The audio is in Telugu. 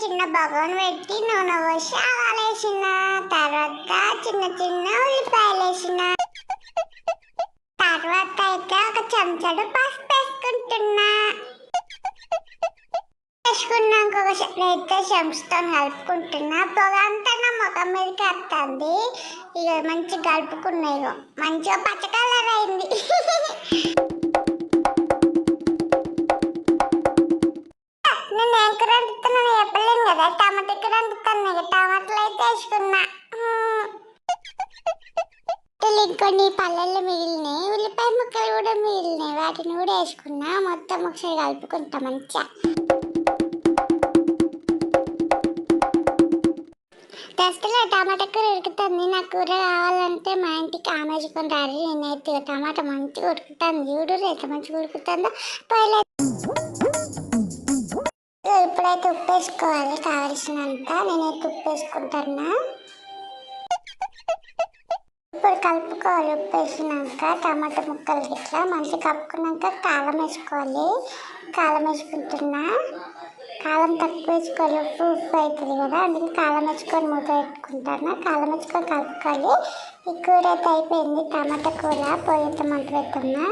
చిన్న బగోన్ పెట్టి నూనె పోసి ఆవాలేసిన తర్వాత చిన్న చిన్న ఉల్లిపాయలు వేసిన తర్వాత అయితే ఒక చెంచాడు పసుపు వేసుకుంటున్నా. వేసుకున్నాక ఒక అయితే చెంచుతో కలుపుకుంటున్నా. పొగ అంతా నా ముఖం మీదకి వస్తుంది ఇక మంచిగా కలుపుకున్నాయి మంచిగా పచ్చ కలర్ అయింది. నేను ఏం చెప్పలేను కదా టమాటా కూర వండుతాను ఇక టమాటాలు అయితే వేసుకున్నా. మ్మ్. ఇంకొన్ని పల్లెలు మిగిలినాయి ఉల్లిపాయ ముక్కలు కూడా మిగిలినాయి వాటిని కూడా వేసుకున్నా మొత్తం ఒకసారి కలుపుకుంటా మంచిగా. ఫస్ట్లో టమాటా కూర ఉడుకుతుంది. నా కూర కావాలంటే మా ఇంటికి ఆమెజుకొని రారు. నేనైతే టమాటా మంచిగా ఉడుకుతుంది. చూడు ఎంత మంచిగా ఉడుకుతుందో? ఇప్పుడైతే ఉప్పు వేసుకోవాలి కావలసినంత నేనైతే ఉప్పు వేసుకుంటున్నా ఇప్పుడు కలుపుకోవాలి. ఉప్పు వేసినాక టమాటా ముక్కలు ఇట్లా మంచిగా కలుపుకున్నాక కారం వేసుకోవాలి. కారం వేసుకుంటున్నా. కాలం తక్కువ వేసుకోవాలి. ఉప్పు ఉప్పు అవుతుంది కదా అందుకే కాలం వేసుకొని మూత పెట్టుకుంటాను కాలం వేసుకొని కలుపుకోవాలి. ఈ కూర అయితే అయిపోయింది. టమాటా కూర పొయ్యితో మంట పెట్టున్నా